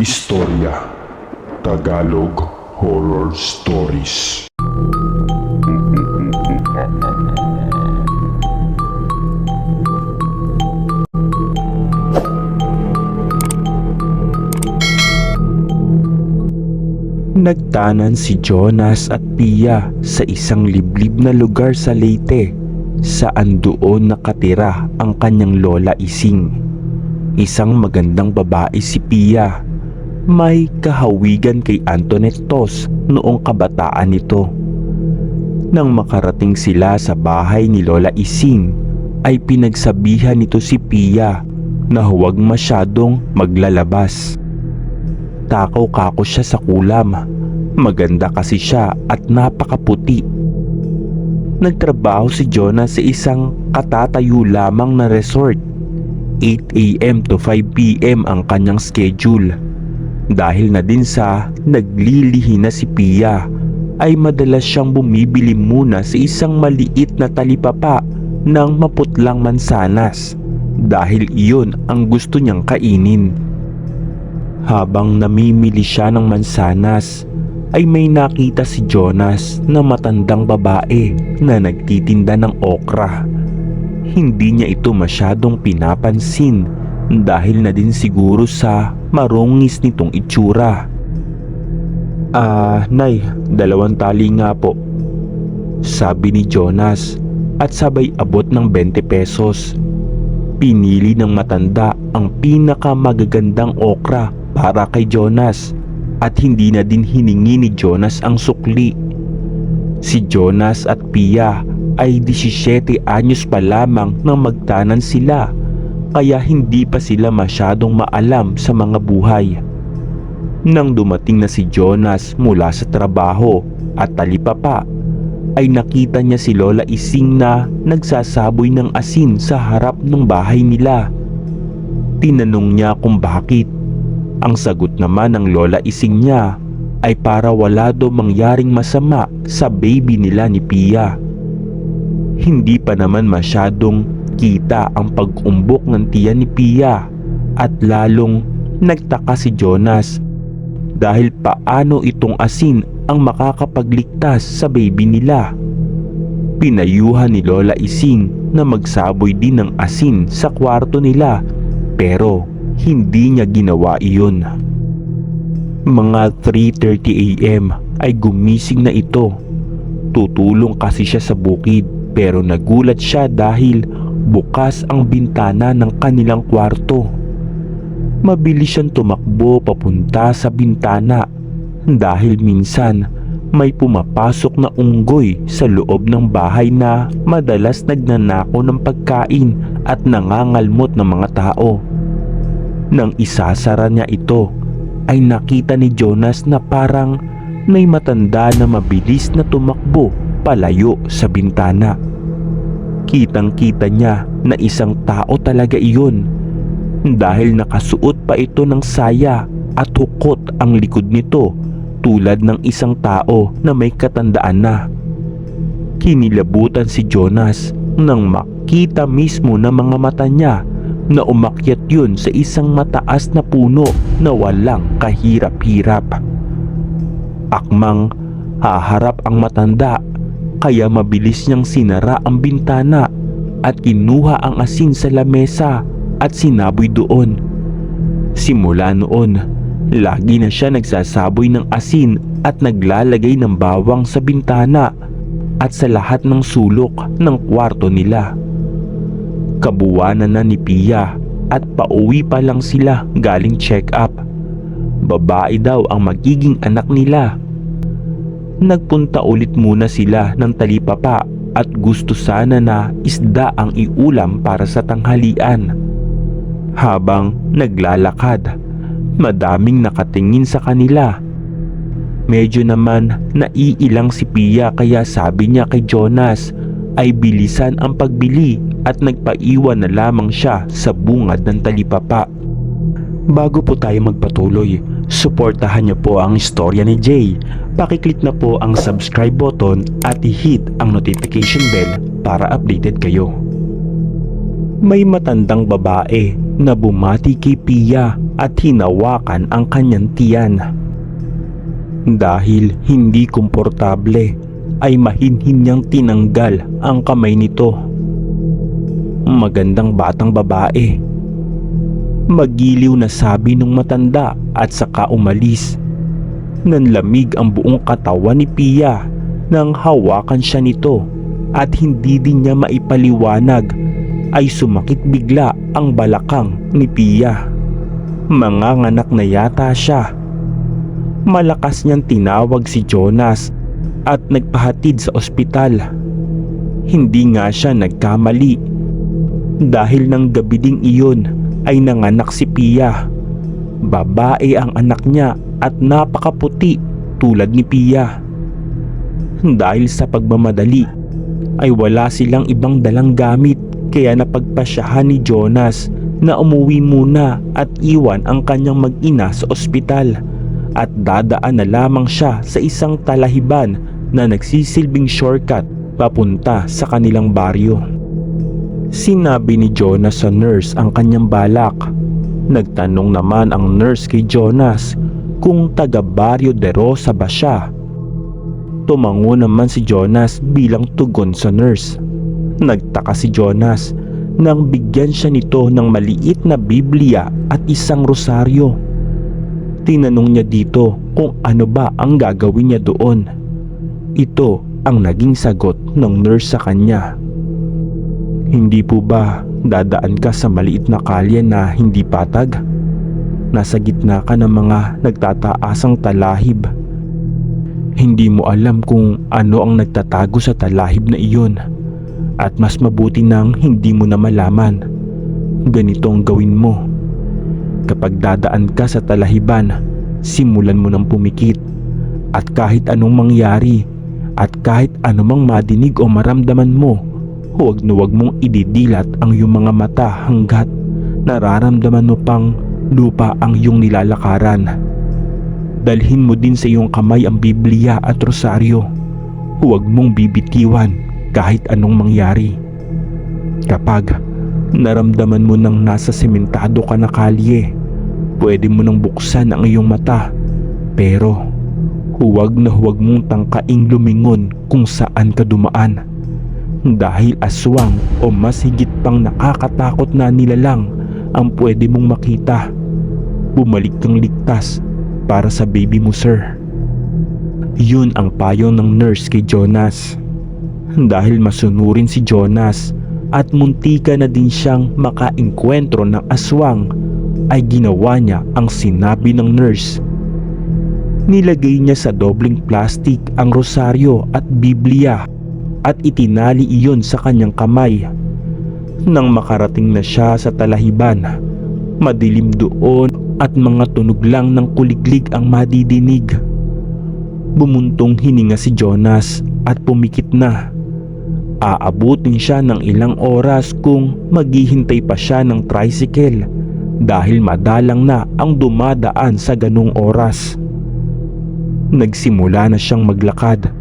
Istorya Tagalog Horror Stories Nagtanan si Jonas at Pia sa isang liblib na lugar sa Leyte saan doon nakatira ang kanyang lola Ising. Isang magandang babae si Pia. May kahawigan kay Antoinette Tos noong kabataan nito. Nang makarating sila sa bahay ni Lola Ising ay pinagsabihan nito si Pia na huwag masyadong maglalabas. Takaw-kako siya sa kulam. Maganda kasi siya at napakaputi. Nagtrabaho si Jonah sa isang katatayo lamang na resort. 8am to 5pm ang kanyang schedule. Dahil na din sa naglilihi na si Pia ay madalas siyang bumibili muna sa isang maliit na talipapa ng maputlang mansanas dahil iyon ang gusto niyang kainin. Habang namimili siya ng mansanas, ay may nakita si Jonas na matandang babae na nagtitinda ng okra. Hindi niya ito masyadong pinapansin dahil na din siguro sa marungis nitong itsura. Ah, Nay, dalawang tali nga po. Sabi ni Jonas at sabay abot ng 20 pesos. Pinili ng matanda ang pinakamagagandang okra para kay Jonas at hindi na din hiningi ni Jonas ang sukli. Si Jonas at Pia ay 17 anyos pa lamang nang magtanan sila kaya hindi pa sila masyadong maalam sa mga buhay. Nang dumating na si Jonas mula sa trabaho at talipapa ay nakita niya si Lola Ising na nagsasaboy ng asin sa harap ng bahay nila. Tinanong niya kung bakit ang sagot naman ng lola ising niya ay para wala daw mangyaring masama sa baby nila ni Pia. Hindi pa naman masyadong kita ang pag-umbok ng tiya ni Pia at lalong nagtaka si Jonas dahil paano itong asin ang makakapagligtas sa baby nila. Pinayuhan ni Lola Ising na magsaboy din ng asin sa kwarto nila pero hindi niya ginawa iyon. Mga 3.30am ay gumising na ito. Tutulong kasi siya sa bukid pero nagulat siya dahil bukas ang bintana ng kanilang kwarto. Mabilis siyang tumakbo papunta sa bintana dahil minsan may pumapasok na unggoy sa loob ng bahay na madalas nagnanako ng pagkain at nangangalmot ng mga tao. Nang isasara niya ito ay nakita ni Jonas na parang may matanda na mabilis na tumakbo palayo sa bintana. Kitang kita niya na isang tao talaga iyon dahil nakasuot pa ito ng saya at hukot ang likod nito tulad ng isang tao na may katandaan na. Kinilabutan si Jonas nang makita mismo ng mga mata niya na umakyat yun sa isang mataas na puno na walang kahirap-hirap. Akmang haharap ang matanda kaya mabilis niyang sinara ang bintana at kinuha ang asin sa lamesa at sinaboy doon. Simula noon, lagi na siya nagsasaboy ng asin at naglalagay ng bawang sa bintana at sa lahat ng sulok ng kwarto nila. Kabuwanan na ni Pia at pauwi pa lang sila galing check-up. Babae daw ang magiging anak nila. Nagpunta ulit muna sila ng talipapa at gusto sana na isda ang iulam para sa tanghalian. Habang naglalakad, madaming nakatingin sa kanila. Medyo naman naiilang si Pia kaya sabi niya kay Jonas ay bilisan ang pagbili at nagpaiwan na lamang siya sa bungad ng talipapa. Bago po tayo magpatuloy, suportahan niyo po ang istorya ni Jay. Pakiclick na po ang subscribe button at i-hit ang notification bell para updated kayo. may matandang babae na bumati kay Pia at hinawakan ang kanyang tiyan. Dahil hindi komportable ay mahinhin niyang tinanggal ang kamay nito. Magandang batang babae. Magiliw na sabi nung matanda at saka umalis. Nanlamig ang buong katawan ni Pia nang hawakan siya nito at hindi din niya maipaliwanag ay sumakit bigla ang balakang ni Pia. Manganganak na yata siya. Malakas niyang tinawag si Jonas at nagpahatid sa ospital. Hindi nga siya nagkamali. Dahil ng gabi ding iyon ay nanganak si Pia. Babae ang anak niya at napakaputi tulad ni Pia. Dahil sa pagmamadali ay wala silang ibang dalang gamit kaya napagpasyahan ni Jonas na umuwi muna at iwan ang kanyang mag-ina sa ospital at dadaan na lamang siya sa isang talahiban na nagsisilbing shortcut papunta sa kanilang baryo. Sinabi ni Jonas sa nurse ang kanyang balak. Nagtanong naman ang nurse kay Jonas kung taga Barrio de Rosa ba siya. Tumango naman si Jonas bilang tugon sa nurse. Nagtaka si Jonas nang bigyan siya nito ng maliit na Biblia at isang rosaryo. Tinanong niya dito kung ano ba ang gagawin niya doon. Ito ang naging sagot ng nurse sa kanya. Hindi po ba dadaan ka sa maliit na kalye na hindi patag? Nasa gitna ka ng mga nagtataasang talahib. Hindi mo alam kung ano ang nagtatago sa talahib na iyon at mas mabuti nang hindi mo na malaman. Ganito ang gawin mo. Kapag dadaan ka sa talahiban, simulan mo ng pumikit at kahit anong mangyari at kahit anumang madinig o maramdaman mo, huwag na huwag mong ididilat ang iyong mga mata hanggat nararamdaman mo pang lupa ang iyong nilalakaran. Dalhin mo din sa iyong kamay ang Biblia at Rosaryo. Huwag mong bibitiwan kahit anong mangyari. Kapag naramdaman mo nang nasa sementado ka na kalye, pwede mo nang buksan ang iyong mata. Pero huwag na huwag mong tangkaing lumingon kung saan ka dumaan. Dahil aswang o mas higit pang nakakatakot na nilalang ang pwede mong makita. Bumalik kang ligtas para sa baby mo sir. Yun ang payo ng nurse kay Jonas dahil masunurin si Jonas at muntika na din siyang makaengkwentro ng aswang ay ginawa niya ang sinabi ng nurse. Nilagay niya sa dobling plastic ang rosaryo at Biblia at itinali iyon sa kanyang kamay. Nang makarating na siya sa talahiban, madilim doon at mga tunog lang ng kuliglig ang madidinig. Bumuntong hininga si Jonas at pumikit na. Aabutin siya ng ilang oras kung maghihintay pa siya ng tricycle dahil madalang na ang dumadaan sa ganung oras. Nagsimula na siyang maglakad.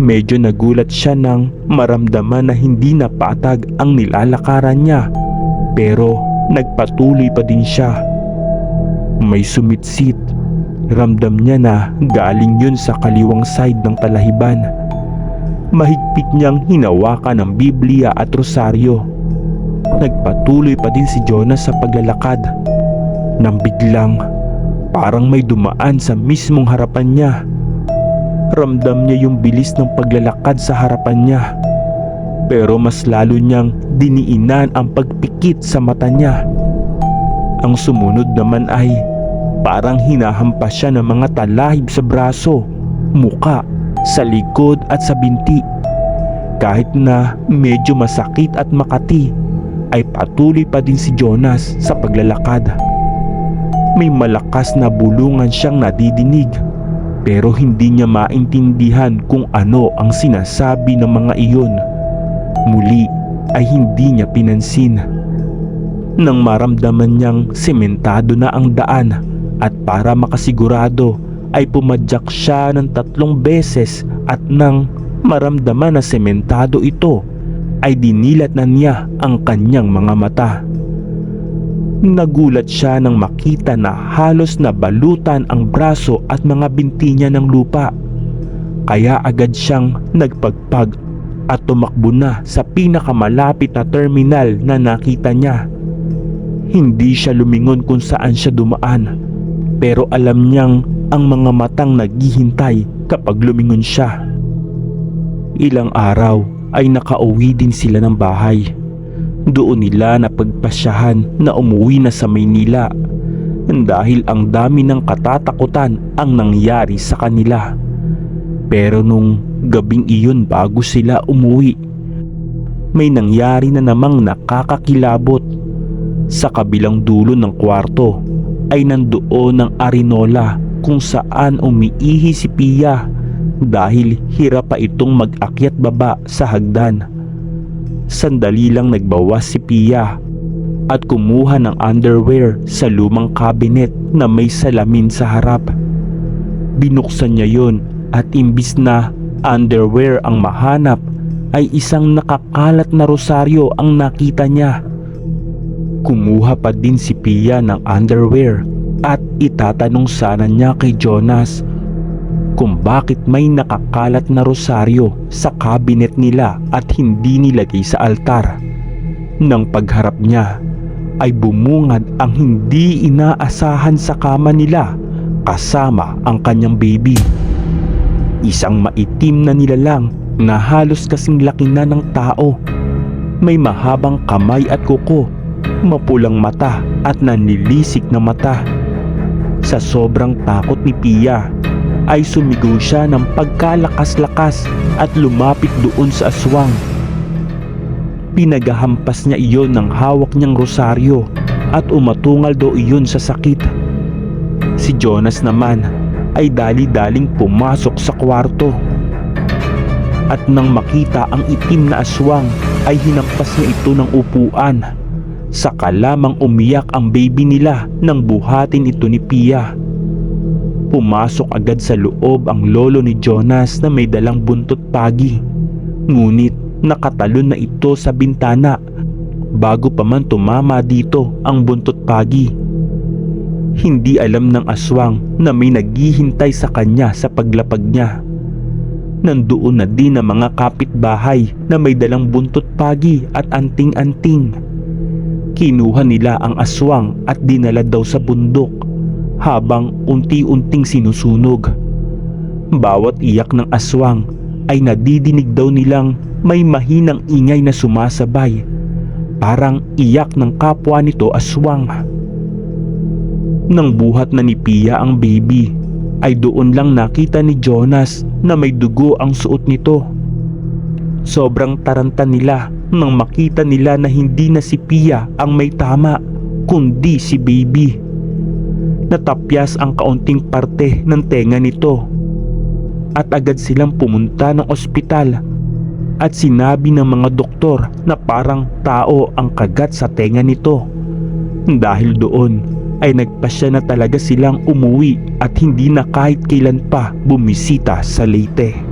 Medyo nagulat siya nang maramdaman na hindi na patag ang nilalakaran niya pero nagpatuloy pa din siya. May sumitsit. Ramdam niya na galing yun sa kaliwang side ng talahiban mahigpit niyang hinawakan ang Biblia at rosaryo. Nagpatuloy pa din si Jonas sa paglalakad. Nang biglang, parang may dumaan sa mismong harapan niya. Ramdam niya yung bilis ng paglalakad sa harapan niya. Pero mas lalo niyang diniinan ang pagpikit sa mata niya. Ang sumunod naman ay parang hinahampas siya ng mga talahib sa braso, muka sa likod at sa binti. Kahit na medyo masakit at makati, ay patuloy pa din si Jonas sa paglalakad. May malakas na bulungan siyang nadidinig pero hindi niya maintindihan kung ano ang sinasabi ng mga iyon. Muli ay hindi niya pinansin. Nang maramdaman niyang sementado na ang daan at para makasigurado ay pumadyak siya ng tatlong beses at nang maramdaman na sementado ito ay dinilat na niya ang kanyang mga mata. Nagulat siya nang makita na halos nabalutan ang braso at mga binti niya ng lupa. Kaya agad siyang nagpagpag at tumakbo na sa pinakamalapit na terminal na nakita niya. Hindi siya lumingon kung saan siya dumaan pero alam niyang ang mga matang naghihintay kapag lumingon siya. Ilang araw ay nakauwi din sila ng bahay. Doon nila napagpasyahan na umuwi na sa Maynila dahil ang dami ng katatakutan ang nangyari sa kanila. Pero nung gabing iyon bago sila umuwi, may nangyari na namang nakakakilabot. Sa kabilang dulo ng kwarto ay nandoon ang arinola kung saan umiihi si Pia dahil hirap pa itong mag-akyat baba sa hagdan. Sandali lang nagbawas si Pia at kumuha ng underwear sa lumang cabinet na may salamin sa harap. Binuksan niya yon at imbis na underwear ang mahanap ay isang nakakalat na rosaryo ang nakita niya. Kumuha pa din si Pia ng underwear at itatanong sana niya kay Jonas kung bakit may nakakalat na rosaryo sa cabinet nila at hindi nilagay sa altar. Nang pagharap niya ay bumungad ang hindi inaasahan sa kama nila kasama ang kanyang baby. Isang maitim na nilalang na halos kasing laki na ng tao. May mahabang kamay at kuko, mapulang mata at nanlilisik na mata. Sa sobrang takot ni Pia ay sumigaw siya ng pagkalakas-lakas at lumapit doon sa aswang. Pinagahampas niya iyon ng hawak niyang rosaryo at umatungal daw iyon sa sakit. Si Jonas naman ay dali-daling pumasok sa kwarto. At nang makita ang itim na aswang ay hinampas niya ito ng upuan. Saka lamang umiyak ang baby nila nang buhatin ito ni Pia. Pumasok agad sa loob ang lolo ni Jonas na may dalang buntot pagi. Ngunit nakatalon na ito sa bintana bago pa man tumama dito ang buntot pagi. Hindi alam ng aswang na may naghihintay sa kanya sa paglapag niya. Nandoon na din ang mga kapitbahay na may dalang buntot pagi at anting-anting. Kinuha nila ang aswang at dinala daw sa bundok habang unti-unting sinusunog. Bawat iyak ng aswang ay nadidinig daw nilang may mahinang ingay na sumasabay. Parang iyak ng kapwa nito aswang. Nang buhat na ni Pia ang baby, ay doon lang nakita ni Jonas na may dugo ang suot nito. Sobrang taranta nila nang makita nila na hindi na si Pia ang may tama, kundi si baby. Natapyas ang kaunting parte ng tenga nito at agad silang pumunta ng ospital at sinabi ng mga doktor na parang tao ang kagat sa tenga nito. Dahil doon ay nagpasya na talaga silang umuwi at hindi na kahit kailan pa bumisita sa Leyte.